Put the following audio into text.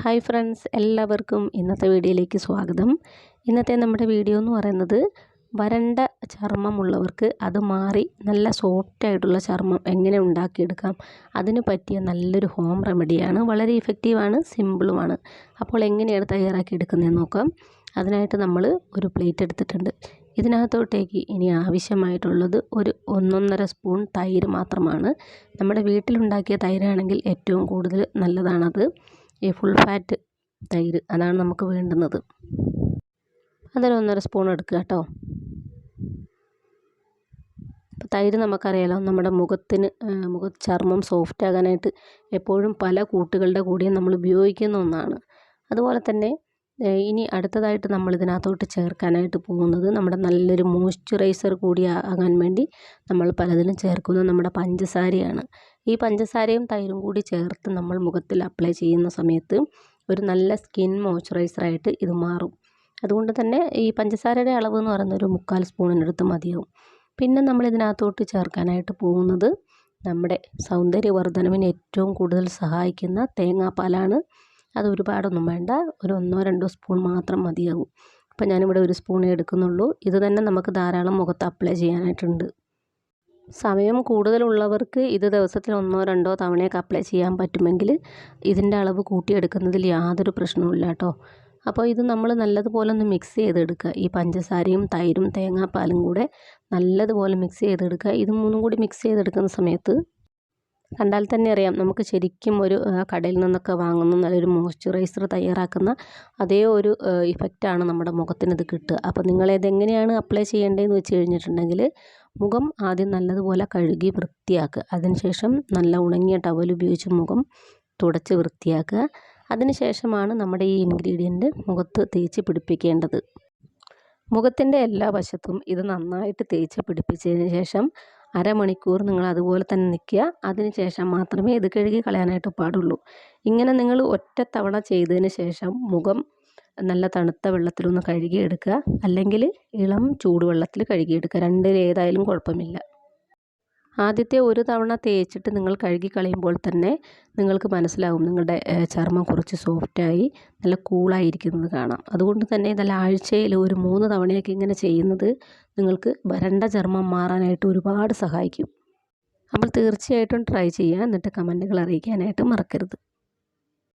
Hi friends എല്ലാവർക്കും ഇന്നത്തെ വീഡിയോയിലേക്ക് സ്വാഗതം. ഇന്നത്തെ നമ്മുടെ വീഡിയോ എന്ന് പറയുന്നത് വരണ്ട ചർമ്മമുള്ളവർക്ക് അത് മാറി നല്ല സോഫ്റ്റ് ആയിട്ടുള്ള ചർമ്മം എങ്ങനെ ഉണ്ടാക്കിയെടുക്കാം? അതിന് പറ്റിയ നല്ലൊരു ഹോം റെമഡിയാണ് വളരെ ഇഫക്റ്റീവാണ് സിമ്പിളുമാണ് അപ്പോൾ എങ്ങനെയാണ് തയ്യാറാക്കി എടുക്കുന്നതെന്ന് നോക്കാം. അതിനായിട്ട് നമ്മൾ ഒരു പ്ലേറ്റ് എടുത്തിട്ടുണ്ട്. ഇതിനകത്തോട്ടേക്ക് ഇനി ആവശ്യമായിട്ടുള്ളത് ഒരു ഒന്നൊന്നര സ്പൂൺ തൈര് മാത്രമാണ്. നമ്മുടെ വീട്ടിലുണ്ടാക്കിയ തൈരാണെങ്കിൽ ഏറ്റവും കൂടുതൽ നല്ലതാണത്. ഈ ഫുൾ ഫാറ്റ് തൈര് അതാണ് നമുക്ക് വേണ്ടുന്നത്. അതൊരു ഒന്നര സ്പൂൺ എടുക്കുക കേട്ടോ അപ്പോൾ തൈര് നമുക്കറിയാലോ നമ്മുടെ മുഖത്തിന് മുഖ ചർമ്മം സോഫ്റ്റ് ആകാനായിട്ട് എപ്പോഴും പല കൂട്ടുകളുടെ കൂടെയും നമ്മൾ ഉപയോഗിക്കുന്ന ഒന്നാണ്. അതുപോലെ തന്നെ ഇനി അടുത്തതായിട്ട് നമ്മൾ ഇതിനകത്തോട്ട് ചേർക്കാനായിട്ട് പോകുന്നത് നമ്മുടെ നല്ലൊരു മോയ്സ്ചറൈസർ കൂടി ആകാൻ വേണ്ടി നമ്മൾ പലതിലും ചേർക്കുന്നത് നമ്മുടെ പഞ്ചസാരയാണ്. ഈ പഞ്ചസാരയും തൈരും കൂടി ചേർത്ത് നമ്മൾ മുഖത്തിൽ അപ്ലൈ ചെയ്യുന്ന സമയത്ത് ഒരു നല്ല സ്കിൻ മോയ്സ്ചറൈസറായിട്ട് ഇത് മാറും. അതുകൊണ്ട് തന്നെ ഈ പഞ്ചസാരയുടെ അളവ് എന്ന് പറയുന്ന ഒരു മുക്കാൽ സ്പൂണിനടുത്ത് മതിയാവും. പിന്നെ നമ്മൾ ഇതിനകത്തോട്ട് ചേർക്കാനായിട്ട് പോകുന്നത് നമ്മുടെ സൗന്ദര്യവർദ്ധനവിന് ഏറ്റവും കൂടുതൽ സഹായിക്കുന്ന തേങ്ങാപ്പാലാണ്. അത് ഒരുപാടൊന്നും വേണ്ട. ഒരു ഒന്നോ രണ്ടോ സ്പൂൺ മാത്രം മതിയാകും അപ്പം ഞാനിവിടെ ഒരു സ്പൂണേ എടുക്കുന്നുള്ളൂ. ഇത് തന്നെ നമുക്ക് ധാരാളം മുഖത്ത് അപ്ലൈ ചെയ്യാനായിട്ടുണ്ട്. സമയം കൂടുതലുള്ളവർക്ക് ഇത് ദിവസത്തിൽ ഒന്നോ രണ്ടോ തവണയൊക്കെ അപ്ലൈ ചെയ്യാൻ പറ്റുമെങ്കിൽ ഇതിന്റെ അളവ് കൂട്ടിയെടുക്കുന്നതിൽ യാതൊരു പ്രശ്നവുമില്ല കേട്ടോ. അപ്പോൾ ഇത് നമ്മൾ നല്ലതുപോലെ ഒന്ന് മിക്സ് ചെയ്തെടുക്കുക. ഈ പഞ്ചസാരയും തൈരും തേങ്ങാപ്പാലും കൂടെ നല്ലതുപോലെ മിക്സ് ചെയ്തെടുക്കുക. ഇത് മൂന്നും കൂടി മിക്സ് ചെയ്തെടുക്കുന്ന സമയത്ത് കണ്ടാൽ തന്നെ അറിയാം. നമുക്ക് ശരിക്കും ഒരു കടയിൽ നിന്നൊക്കെ വാങ്ങുന്ന നല്ലൊരു മോയ്സ്ചറൈസർ തയ്യാറാക്കുന്ന അതേ ഒരു ഇഫക്റ്റാണ് നമ്മുടെ മുഖത്തിന് ഇത് കിട്ടുക. അപ്പോൾ നിങ്ങളിതെങ്ങനെയാണ് അപ്ലൈ ചെയ്യേണ്ടതെന്ന് വെച്ച് കഴിഞ്ഞിട്ടുണ്ടെങ്കിൽ മുഖം ആദ്യം നല്ലതുപോലെ കഴുകി വൃത്തിയാക്കുക. അതിനുശേഷം നല്ല ഉണങ്ങിയ ടവൽ ഉപയോഗിച്ച് മുഖം തുടച്ച് വൃത്തിയാക്കുക. അതിനുശേഷമാണ് നമ്മുടെ ഈ ഇൻഗ്രീഡിയന്റ് മുഖത്ത് തേച്ച് പിടിപ്പിക്കേണ്ടത്. മുഖത്തിന്റെ എല്ലാ വശത്തും ഇത് നന്നായിട്ട് തേച്ച് പിടിപ്പിച്ചതിന് ശേഷം അരമണിക്കൂർ നിങ്ങൾ അതുപോലെ തന്നെ നിൽക്കുക. അതിന് ശേഷം മാത്രമേ ഇത് കഴുകി കളയാനായിട്ട് പാടുള്ളൂ. ഇങ്ങനെ നിങ്ങൾ ഒറ്റ തവണ ചെയ്തതിന് ശേഷം മുഖം നല്ല തണുത്ത വെള്ളത്തിലൊന്ന് കഴുകിയെടുക്കുക. അല്ലെങ്കിൽ ഇളം ചൂടുവെള്ളത്തിൽ കഴുകിയെടുക്കുക. രണ്ടിൽ ഏതായാലും കുഴപ്പമില്ല. ആദ്യത്തെ ഒരു തവണ തേച്ചിട്ട് നിങ്ങൾ കഴുകി കളയുമ്പോൾ തന്നെ നിങ്ങൾക്ക് മനസ്സിലാവും നിങ്ങളുടെ ചർമ്മം കുറച്ച് സോഫ്റ്റായി നല്ല കൂളായിരിക്കുന്നത് കാണാം. അതുകൊണ്ട് തന്നെ നല്ല ആഴ്ചയിൽ ഒരു മൂന്ന് തവണയൊക്കെ ഇങ്ങനെ ചെയ്യുന്നത് നിങ്ങൾക്ക് വരണ്ട ചർമ്മം മാറാനായിട്ട് ഒരുപാട് സഹായിക്കും. അപ്പോൾ തീർച്ചയായിട്ടും ട്രൈ ചെയ്യുക. എന്നിട്ട് കമന്റുകൾ അറിയിക്കാനായിട്ട് മറക്കരുത്.